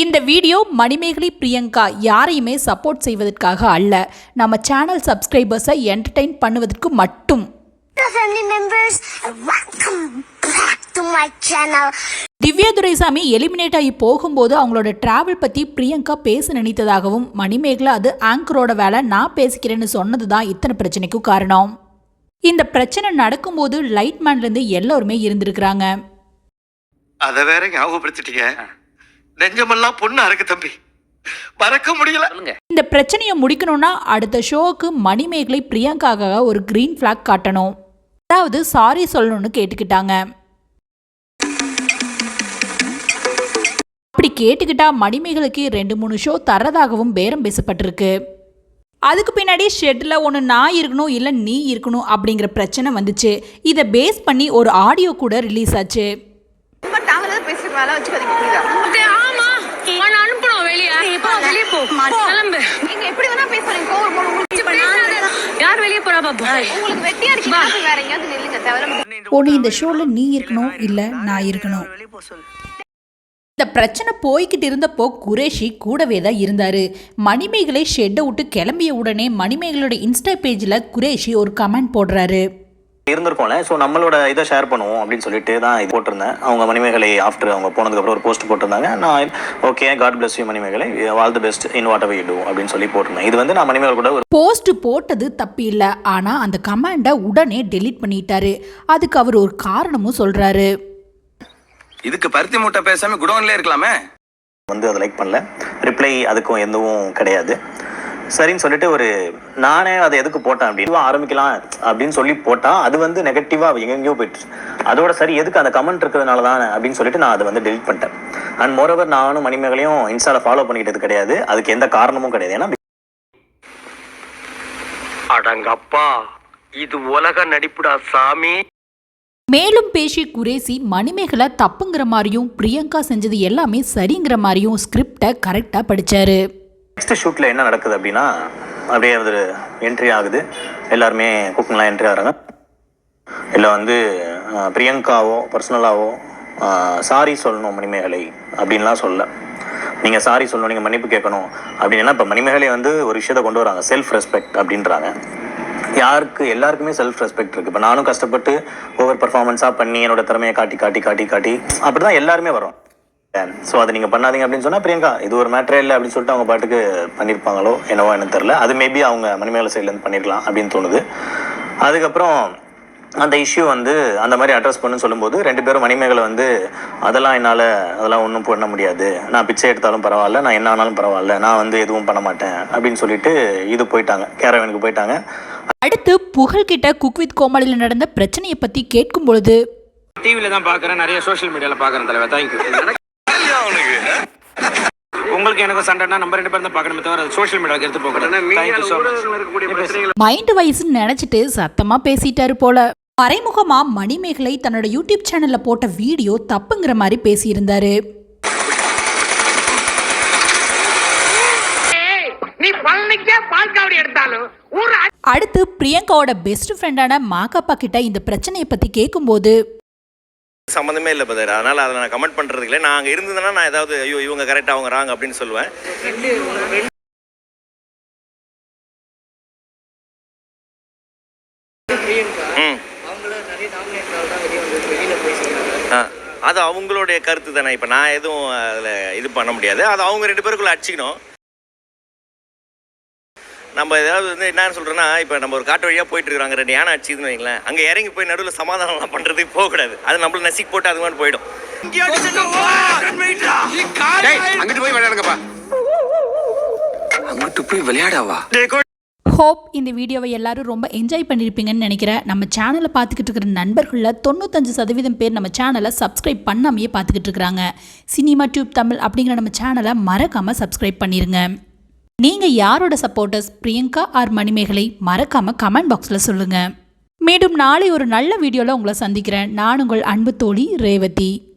இந்த வீடியோ மணிமேகலை பிரியங்கா யாரையுமே சப்போர்ட் செய்வதற்காக அல்ல. நம்ம சேனல் சப்ஸ்கிரைபர்ஸை என்டர்டெயின் பண்ணுவதற்கு மட்டும். திவ்யா துரைசாமி எலிமினேட் ஆகி போகும்போது அவங்களோட டிராவல் பற்றி பிரியங்கா பேச நினைத்ததாகவும் மணிமேகலை அது ஆங்கரோட வேலை நான் பேசிக்கிறேன்னு சொன்னது தான் இத்தனை பிரச்சனைக்கும் காரணம். இந்த பிரச்சனை நடக்கும்போது லைட் மேன்லேருந்து எல்லோருமே இருந்திருக்கிறாங்க. அத வேற ஞாபகப்படுத்திட்டீங்க. நெஞ்சமெல்லாம் பொண்ணா இருக்கு தம்பி. மறக்க முடியல. இந்த பிரச்சனையை முடிக்கணும்னா அடுத்த ஷோவுக்கு மணிமேகலை பிரியங்காக ஒரு க்ரீன் ஃப்ளாக் காட்டணும். அதாவது சாரி சொல்லணும்னு கேட்டுக்கிட்டாங்க. அப்படி கேட்டுக்கிட்டா மணிமேகலைக்கு ரெண்டு மூணு ஷோ தரதாகவும் பேரம் பேசப்பட்டிருக்கு. அதுக்கு பின்னாடி ஷெட்டில் ஒன்று நான் இருக்கணும் இல்லை நீ இருக்கணும் அப்படிங்கிற பிரச்சனை வந்துச்சு. இதை பேஸ் பண்ணி ஒரு ஆடியோ கூட ரிலீஸ் ஆச்சு. வெளியே போ. வெளியே போ. கிளம்பு. நீங்க எப்படி வேணா பேசுறீங்க கோவம் போல உங்களுக்கு இப்ப நான் யார் வெளியே போறா பாப்பா உங்களுக்கு வெட்டியா இருக்கீங்க வேற எங்கேயாவது நில்லுங்க. தவிர ஒன்று இந்த ஷோவில் நீ இருக்கணும் இல்லை நான் இருக்கணும். இந்த பிரச்சனை போய்கிட்டு இருந்தப்போ குரேஷி கூடவே தான் இருந்தார். மணிமேகலை ஷெட்டை விட்டு கிளம்பிய உடனே மணிமேகலோட இன்ஸ்டா பேஜில் குரேஷி ஒரு கமெண்ட் போடுறாரு. இருந்திருக்கோம்ல ஸோ நம்மளோட இதை ஷேர் பண்ணுவோம் அப்படின்னு சொல்லிட்டு தான் இது போட்டிருந்தேன். அவங்க மணிமேகலை ஆஃப்டர் அவங்க போனதுக்கப்புறம் ஒரு போஸ்ட் போட்டிருந்தாங்க. நான் okay God bless you Manimegalai. All the best in whatever you do அப்படின்னு சொல்லி போட்டிருந்தேன். இது வந்து நான் மணிமேகலை கூட ஒரு போஸ்ட் போட்டது தப்பு இல்லை. ஆனால் அந்த கமெண்டை உடனே டெலீட் பண்ணிட்டாரு. அதுக்கு அவர் ஒரு காரணமும் சொல்கிறாரு இதுக்கு பருத்தி மூட்டை பேசாம குடோன்ல இருக்கலாமே. வந்து அதை லைக் பண்ணல. ரிப்ளை அதுக்கும் எதுவும் கிடையாது. சரின்னு சொல்லிட்டு ஒரு நானே அதை எதுக்கு போட்டேன் அப்படின்னு ஆரம்பிக்கலாம் அப்படின்னு சொல்லி போட்டா அது வந்து நெகட்டிவா எங்கெங்கேயோ போயிட்டு அதோட சரி எதுக்கு அந்த கமெண்ட் இருக்கிறதுனால தான் அப்படின்னு சொல்லிட்டு நான் அதை வந்து டெலிட் பண்ணிட்டேன். அண்ட் மோரோவர் நானும் மணிமேகலையும் இன்ஸ்டால ஃபாலோ பண்ணிக்கிட்டது கிடையாது. அதுக்கு எந்த காரணமும் கிடையாது. ஏன்னா அடங்கப்பா இது உலக நடிப்புடா சாமி. மேலும் பேசி குரேசி மணிமேகலை தப்புங்கிற மாதிரியும் பிரியங்கா செஞ்சது எல்லாமே சரிங்கிற மாதிரியும் ஸ்கிரிப்டை கரெக்டாக படித்தாரு நெக்ஸ்ட் ஷூட்டில் என்ன நடக்குது அப்படின்னா அப்படியே அது என்ட்ரி ஆகுது. எல்லாருமே குக்கிங்லாம் என்ட்ரி ஆகிறாங்க. இல்லை வந்து பிரியங்காவோ பர்சனலாவோ சாரி சொல்லணும் மணிமேகலை அப்படின்லாம் சொல்ல. நீங்கள் சாரி சொல்லணும் நீங்கள் மன்னிப்பு கேட்கணும் அப்படின்னா இப்போ மணிமேகலை வந்து ஒரு விஷயத்தை கொண்டு வராங்க. செல்ஃப் ரெஸ்பெக்ட் அப்படின்றாங்க. யாருக்கு எல்லாருக்குமே செல்ஃப் ரெஸ்பெக்ட் இருக்குது இப்போ நானும் கஷ்டப்பட்டு ஓவர் பர்ஃபார்மன்ஸாக பண்ணி என்னோட திறமையை காட்டி காட்டி காட்டி காட்டி அப்படி தான் எல்லாருமே வரும். ஸோ அதை நீங்கள் பண்ணாதீங்க அப்படின்னு சொன்னால் பிரியங்கா இது ஒரு மேட்டரே இல்லை அப்படின்னு சொல்லிட்டு அவங்க பாட்டுக்கு பண்ணியிருப்பாங்களோ என்னவோ எனக்கு தெரில அது மேபி அவங்க மணிமேகலை சைட்லேருந்து பண்ணியிருக்கலாம் அப்படின்னு தோணுது. அதுக்கப்புறம் அந்த இஷ்யூ வந்து அந்த மாதிரி அட்ரஸ் பண்ணுன்னு சொல்லும்போது ரெண்டு பேரும் மணிமேகலை வந்து அதெல்லாம் என்னால் அதெல்லாம் ஒன்றும் பண்ண முடியாது. நான் பிச்சை எடுத்தாலும் பரவாயில்ல நான் என்ன ஆனாலும் பரவாயில்ல. நான் வந்து எதுவும் பண்ண மாட்டேன். அப்படின்னு சொல்லிட்டு இது போயிட்டாங்க. கேரவனுக்கு போயிட்டாங்க. அடுத்து புகழ்கிட்ட குக் வித் கோமாளியில் நடந்த பிரச்சனையை பற்றி கேட்கும் பொழுது டிவில தான் பாக்குறேன் நிறைய சோஷியல் மீடியால பாக்குறேன் தலைவர் தேங்க்யூ உங்களுக்கு எனக்கு சண்டைனா நம்ம ரெண்டு பேரும் தான் பார்க்கணுமே தவிர சோஷியல் மீடியாவுக்கு எடுத்து மச் மைண்ட் வைஸ்ன்னு நினச்சிட்டு சத்தமாக பேசிட்டாரு போல. மறைமுகமா மணிமேகலை தன்னோட யூடியூப் சேனல்ல போட்ட வீடியோ தப்புங்கிற மாதிரி பேசியிருந்தாரு. அடுத்து பிரியங்காவோட பெஸ்ட் ஃப்ரெண்டான மாகாப்பா கிட்ட இந்த பிரச்சனையை பத்தி கேட்கும்போது சம்மந்தமே இல்லை பதர் அதனால் அதை நான் கமெண்ட் பண்ணுறதுக்கு இல்லை. நான் அங்கே இருந்ததுன்னா நான் ஏதாவது ஐயோ இவங்க கரெக்டாக அவங்க ராங் அப்படின்னு சொல்லுவேன். ம். ஆ, அது அவங்களுடைய கருத்து தானே. இப்போ நான் எதுவும் அதில் இது பண்ண முடியாது. அது அவங்க ரெண்டு பேருக்குள்ளே அடிச்சுக்கணும். நம்ம ஏதாவது வந்து என்ன சொல்கிறேன்னா இப்போ நம்ம ஒரு காட்டு வழியாக போயிட்டு இருக்கிறாங்க ரெண்டு யானை அடிச்சுதுன்னு வைங்களேன். அங்கே இறங்கி போய் நடுவில் சமாதானம்லாம் பண்ணுறதுக்கு போகக்கூடாது. அது நம்மள நசிக்கு போட்டு அது மாதிரி போயிடும். அங்கிட்டு போய் விளையாடுங்கப்பா. அங்கிட்டு போய் விளையாடாவா ஹோப் இந்த வீடியோவை எல்லாரும் ரொம்ப என்ஜாய் பண்ணியிருப்பீங்கன்னு நினைக்கிறேன். நம்ம சேனலை பார்த்துக்கிட்டு இருக்கிற நண்பர்களில் தொண்ணூத்தஞ்சு சதவீதம் பேர் நம்ம சேனலை சப்ஸ்கிரைப் பண்ணாமையே பார்த்துக்கிட்டு இருக்கிறாங்க. சினிமா டியூப் தமிழ் அப்படிங்கிற நம்ம சேனலை மறக்காமல் சப்ஸ்கிரைப் பண்ணிடுங்க நீங்கள் யாரோட சப்போர்ட்டர்ஸ் பிரியங்கா ஆர் மணிமேகலை? மறக்காமல் கமெண்ட் பாக்ஸில் சொல்லுங்கள் மீண்டும் நாளை ஒரு நல்ல வீடியோவில் உங்களை சந்திக்கிறேன். நான் உங்கள் அன்பு தோழி ரேவதி.